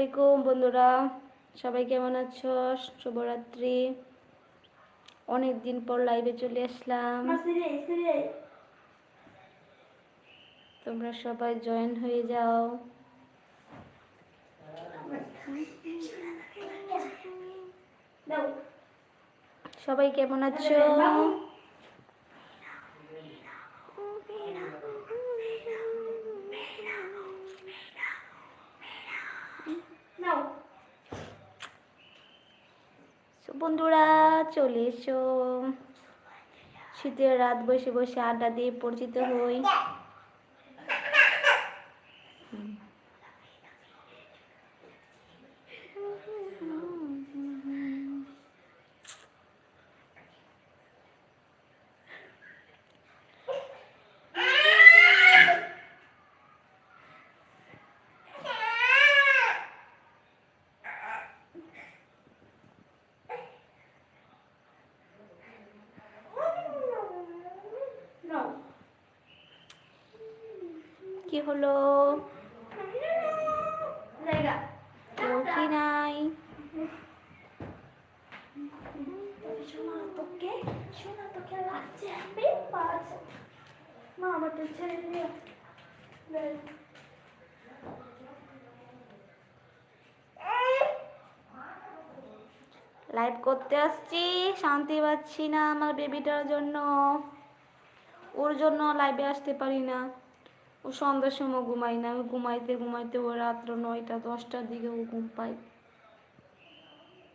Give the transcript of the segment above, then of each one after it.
আলাইকুম বন্ধুরা। সবাই কেমন আছো? শুভরাত্রি। অনেক দিন পর লাইভে চলে আসলাম। তোমরা সবাই জয়েন হয়ে যাও। সবাই কেমন আছো? বন্ধুরা চলে এসো। শীতের রাত বসে বসে আড্ডা দিয়ে পরিচিত হই। কি হলো? কি নাই। লাইভ করতে আসছি শান্তি পাচ্ছি না আমার বেবিটার জন্য। ওর জন্য লাইভে আসতে পারি না। ও সন্ধ্যার সময় ঘুমাই না। আমি ঘুমাইতে ঘুমাইতে ও রাত্র নয়টা, দশটার দিকে ও ঘুম পাই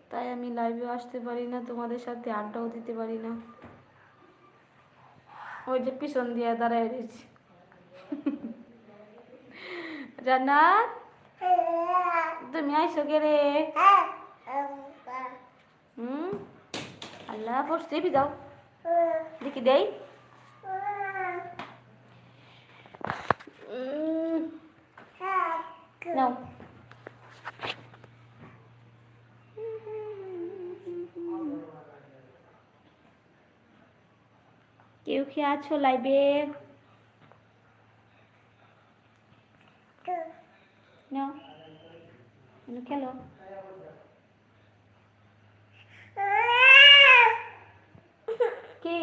তাই আমি লাইভে আসতে পারি না, তোমাদের সাথে আড্ডাও দিতে পারি না। ওই যে পিছন দিয়ে দাঁড়ায় রয়েছি। জান্নাত, তুমি আইসো কে রে? হুম? আল্লাহ পড়ছে দেখি দেই। নাও। কেউ কি আছো লাইভে নাও। খেলো। কি?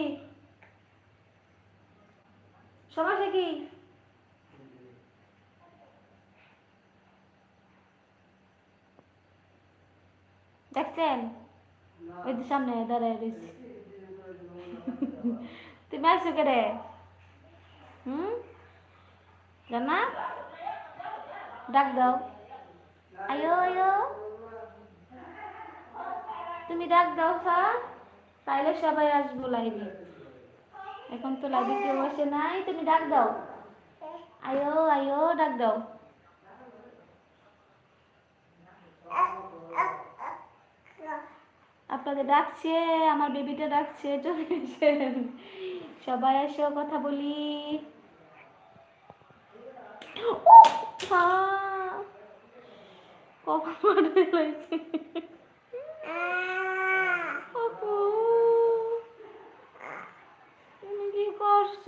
সমস্যা কি? দেখছেন ওই যে সামনে দাঁড়ায় রয়েছে তুমি আসছো কে রে হুম জানা ডাক দাও আয়ো আয়ো তুমি ডাক দাও স্যার তাইলে সবাই আসব লাইভে এখন তো লাইভে কেউ আসে নাই তুমি ডাক দাও আয়ো আয়ো ডাক দাও আপনাদের ডাকছে, আমার বেবিটা ডাকছে, চলে এসেন সবাই এসো, কথা বলি। তুমি কি করছ?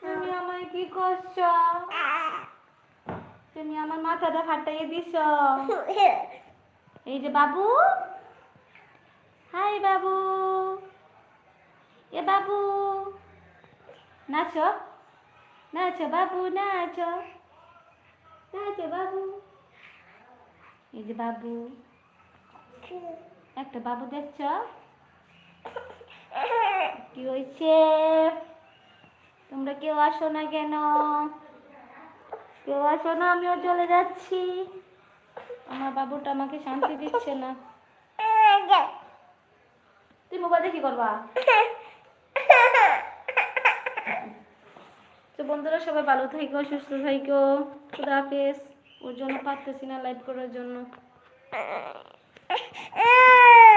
তুমি আমায় কি করছ? তুমি আমার মাথাটা ফাটাইয়ে দিছ? এই যে বাবু। হাই বাবু। এ বাবু, নাচো। নাচো বাবু, নাচো। নাচো বাবু। এই যে বাবু। একটা বাবু দেখছ? কি হয়েছে তোমরা কেউ আসো না কেন? কেউ আসো না, আমিও চলে যাচ্ছি। আমার বাবুটা আমাকে শান্তি দিচ্ছে না। তুই মোবাইলে কি করবা? তো বন্ধুরা, সবাই ভালো থাকো, সুস্থ থাকো। খুদা হাফেজ। ওর জন্য পারতেছি না লাইভ করার জন্য।